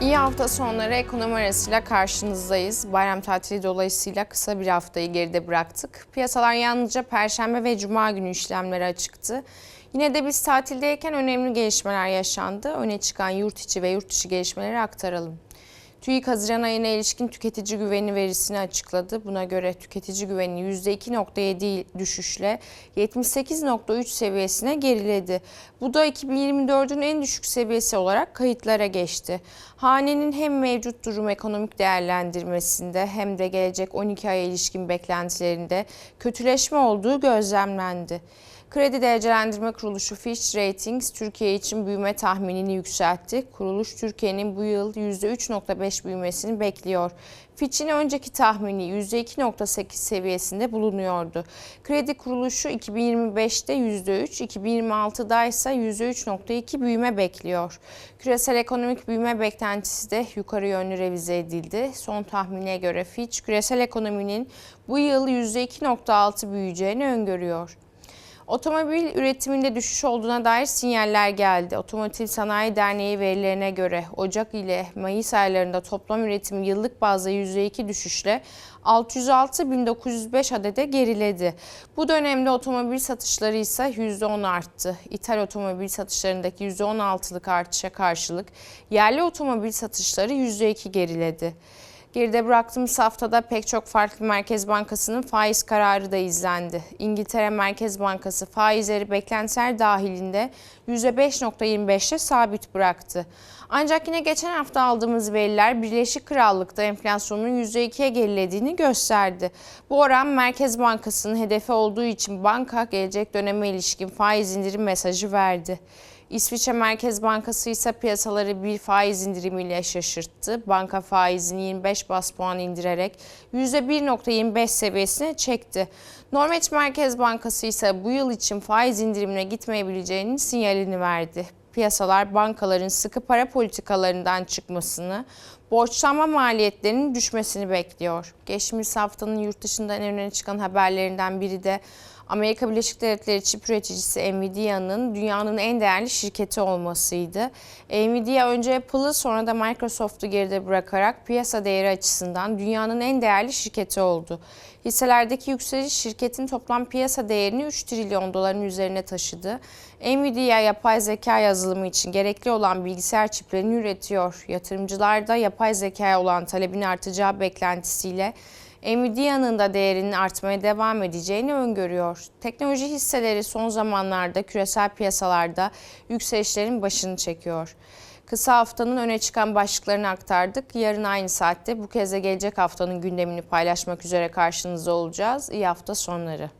İyi hafta sonları ekonomi arasıyla karşınızdayız. Bayram tatili dolayısıyla kısa bir haftayı geride bıraktık. Piyasalar yalnızca Perşembe ve Cuma günü işlemlere açıktı. Yine de biz tatildeyken önemli gelişmeler yaşandı. Öne çıkan yurt içi ve yurt dışı gelişmeleri aktaralım. TÜİK Haziran ayına ilişkin tüketici güveni verisini açıkladı. Buna göre tüketici güveni %2.7 düşüşle 78.3 seviyesine geriledi. Bu da 2024'ün en düşük seviyesi olarak kayıtlara geçti. Hanenin hem mevcut durum ekonomik değerlendirmesinde hem de gelecek 12 aya ilişkin beklentilerinde kötüleşme olduğu gözlemlendi. Kredi Derecelendirme Kuruluşu Fitch Ratings Türkiye için büyüme tahminini yükseltti. Kuruluş Türkiye'nin bu yıl %3.5 büyümesini bekliyor. Fitch'in önceki tahmini %2.8 seviyesinde bulunuyordu. Kredi kuruluşu 2025'te %3, 2026'da ise %3.2 büyüme bekliyor. Küresel ekonomik büyüme beklentisi de yukarı yönlü revize edildi. Son tahmine göre Fitch küresel ekonominin bu yıl %2.6 büyüyeceğini öngörüyor. Otomobil üretiminde düşüş olduğuna dair sinyaller geldi. Otomotiv Sanayi Derneği verilerine göre Ocak ile Mayıs aylarında toplam üretim yıllık bazda %2 düşüşle 606.905 adede geriledi. Bu dönemde otomobil satışları ise %10 arttı. İthal otomobil satışlarındaki %16'lık artışa karşılık yerli otomobil satışları %2 geriledi. Geride bıraktığımız haftada pek çok farklı Merkez Bankası'nın faiz kararı da izlendi. İngiltere Merkez Bankası faizleri beklentiler dahilinde %5.25'te sabit bıraktı. Ancak yine geçen hafta aldığımız veriler Birleşik Krallık'ta enflasyonun %2'ye gerilediğini gösterdi. Bu oran Merkez Bankası'nın hedefi olduğu için banka gelecek döneme ilişkin faiz indirim mesajı verdi. İsviçre Merkez Bankası ise piyasaları bir faiz indirimiyle şaşırttı. Banka faizini 25 bas puan indirerek %1.25 seviyesine çekti. Norveç Merkez Bankası ise bu yıl için faiz indirimine gitmeyebileceğinin sinyalini verdi. Piyasalar bankaların sıkı para politikalarından çıkmasını, borçlanma maliyetlerinin düşmesini bekliyor. Geçtiğimiz haftanın yurt dışından en çıkan haberlerinden biri de Amerika Birleşik Devletleri çip üreticisi Nvidia'nın dünyanın en değerli şirketi olmasıydı. Nvidia önce Apple'ı sonra da Microsoft'u geride bırakarak piyasa değeri açısından dünyanın en değerli şirketi oldu. Hisselerdeki yükseliş şirketin toplam piyasa değerini 3 trilyon doların üzerine taşıdı. Nvidia yapay zeka yazılımı için gerekli olan bilgisayar çiplerini üretiyor. Yatırımcılar da yapay zekaya olan talebin artacağı beklentisiyle Nvidia'nın da değerinin artmaya devam edeceğini öngörüyor. Teknoloji hisseleri son zamanlarda küresel piyasalarda yükselişlerin başını çekiyor. Kısa haftanın öne çıkan başlıklarını aktardık. Yarın aynı saatte bu kez de gelecek haftanın gündemini paylaşmak üzere karşınızda olacağız. İyi hafta sonları.